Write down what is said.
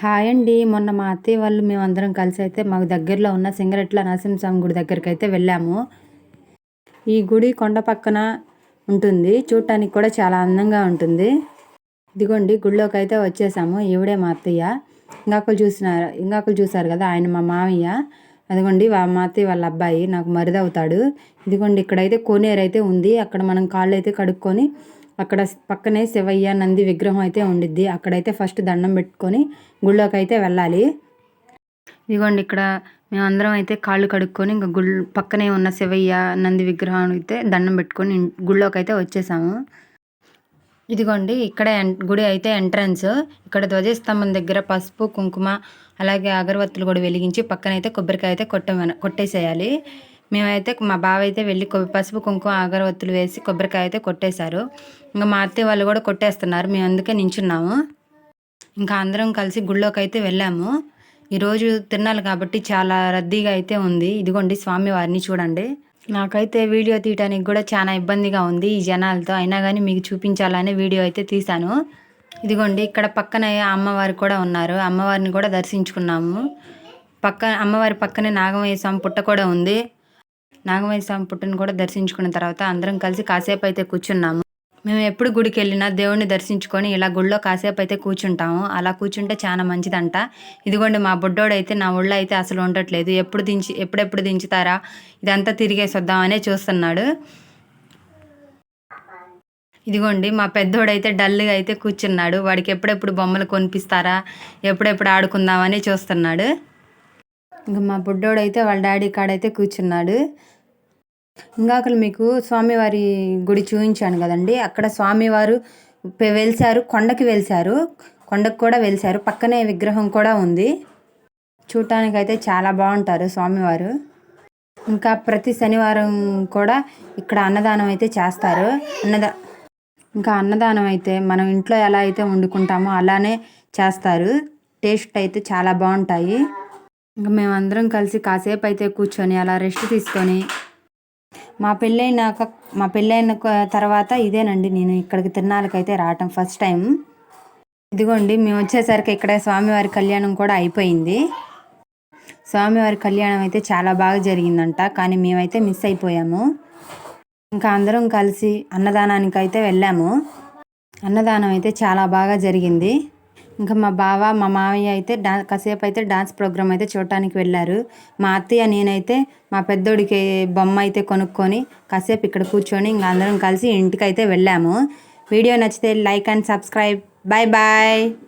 Hi అండి. మొన్న మా అత్తయ్య వాళ్ళు మేమందరం కలిసి అయితే మాకు దగ్గరలో ఉన్న సింగరెట్ల నరసింహస్వామి గుడి దగ్గరికి అయితే వెళ్ళాము. ఈ గుడి కొండ పక్కన ఉంటుంది. చూడటానికి కూడా చాలా అందంగా ఉంటుంది. ఇదిగోండి గుడిలోకి అయితే వచ్చేసాము. ఈవిడే మా అత్తయ్య. ఇంగాకులు చూసినారు ఇంగాకులు చూసారు కదా ఆయన మా మామయ్య. అదిగోండి వా- మా అత్తయ్య వాళ్ళ అబ్బాయి నాకు మరిదవుతాడు. ఇదిగోండి ఇక్కడైతే కోనేరు అయితే ఉంది. అక్కడ మనం కాళ్ళు అయితే కడుక్కొని అక్కడ పక్కనే శివయ్య నంది విగ్రహం అయితే ఉండిద్ది. అక్కడైతే ఫస్ట్ దండం పెట్టుకొని గుళ్ళోకి అయితే వెళ్ళాలి. ఇదిగోండి ఇక్కడ మేమందరం అయితే కాళ్ళు కడుక్కొని ఇంకా గుళ్ పక్కనే ఉన్న శివయ్య నంది విగ్రహం అయితే దండం పెట్టుకొని గుళ్ళోకి అయితే వచ్చేసాము. ఇదిగోండి ఇక్కడ గుడి అయితే ఎంట్రన్స్. ఇక్కడ ధ్వజస్తంభం దగ్గర పసుపు కుంకుమ అలాగే అగరవత్తులు కూడా వెలిగించి పక్కన అయితే కొబ్బరికాయ అయితే కొట్ట కొట్టేసేయాలి. మేమైతే మా బావ అయితే వెళ్ళి కొబ్బరి పసుపు కుంకుమ అగరవత్తులు వేసి కొబ్బరికాయ అయితే కొట్టేశారు. ఇంకా మా అత్తయ్య వాళ్ళు కూడా కొట్టేస్తున్నారు. మేము అందుకే నించున్నాము. ఇంకా అందరం కలిసి గుళ్ళోకి అయితే వెళ్ళాము. ఈరోజు తిరణాలు కాబట్టి చాలా రద్దీగా అయితే ఉంది. ఇదిగోండి స్వామివారిని చూడండి. నాకైతే వీడియో తీయడానికి కూడా చాలా ఇబ్బందిగా ఉంది ఈ జనాలతో. అయినా కానీ మీకు చూపించాలనే వీడియో అయితే తీశాను. ఇదిగోండి ఇక్కడ పక్కన అమ్మవారు కూడా ఉన్నారు. అమ్మవారిని కూడా దర్శించుకున్నాము. పక్క అమ్మవారి పక్కనే నాగమయ్య స్వామి పుట్ట కూడా ఉంది. నాగమయ్య స్వామి పుట్టను కూడా దర్శించుకున్న తర్వాత అందరం కలిసి కాసేపు అయితే కూర్చున్నాము. మేము ఎప్పుడు గుడికి వెళ్ళినా దేవుణ్ణి దర్శించుకొని ఇలా గుడిలో కాసేపు అయితే కూర్చుంటాము. అలా కూర్చుంటే చాలా మంచిదంట. ఇదిగోండి మా బుడ్డోడైతే నా ఒళ్ళు అయితే అసలు ఉండట్లేదు. ఎప్పుడు దించి ఎప్పుడెప్పుడు దించుతారా? ఇదంతా తిరిగేసి వద్దామనే చూస్తున్నాడు. ఇదిగోండి మా పెద్దోడైతే డల్గా అయితే కూర్చున్నాడు. వాడికి ఎప్పుడెప్పుడు బొమ్మలు కొనిపిస్తారా? ఎప్పుడెప్పుడు ఆడుకుందామని చూస్తున్నాడు. ఇంకా మా బుడ్డోడైతే వాళ్ళ డాడీ కాడైతే కూర్చున్నాడు. ఇందాకలు మీకు స్వామివారి గుడి చూపించాను కదండి. అక్కడ స్వామివారు వెలిసారు కొండకి వెలిసారు. కొండకు కూడా వెలిసారు. పక్కనే విగ్రహం కూడా ఉంది. చూడటానికైతే చాలా బాగుంటారు స్వామివారు. ఇంకా ప్రతి శనివారం కూడా ఇక్కడ అన్నదానం అయితే చేస్తారు. అన్నదా ఇంకా అన్నదానం అయితే మనం ఇంట్లో ఎలా అయితే వండుకుంటామో అలానే చేస్తారు. టేస్ట్ అయితే చాలా బాగుంటాయి. ఇంకా మేమందరం కలిసి కాసేపు అయితే కూర్చొని అలా రెస్ట్ తీసుకొని మా పెళ్ళైనాక మా పెళ్ళైన తర్వాత ఇదేనండి నేను ఇక్కడికి తిరునాళ్ళకైతే రావటం ఫస్ట్ టైం. ఇదిగోండి మేము వచ్చేసరికి ఇక్కడ స్వామివారి కళ్యాణం కూడా అయిపోయింది. స్వామివారి కళ్యాణం అయితే చాలా బాగా జరిగిందంట కానీ మేమైతే మిస్ అయిపోయాము. ఇంకా అందరం కలిసి అన్నదానానికి అయితే వెళ్ళాము. అన్నదానం అయితే చాలా బాగా జరిగింది. ఇంకా మా బావ మా మావయ్య అయితే డా కాసేపు అయితే డాన్స్ ప్రోగ్రామ్ అయితే చూడటానికి వెళ్ళారు. మా అత్తయ్య నేనైతే మా పెద్దోడికి బొమ్మ అయితే కొనుక్కొని కాసేపు ఇక్కడ కూర్చొని ఇంకా అందరం కలిసి ఇంటికి అయితే వెళ్ళాము. వీడియో నచ్చితే like and subscribe. Bye bye.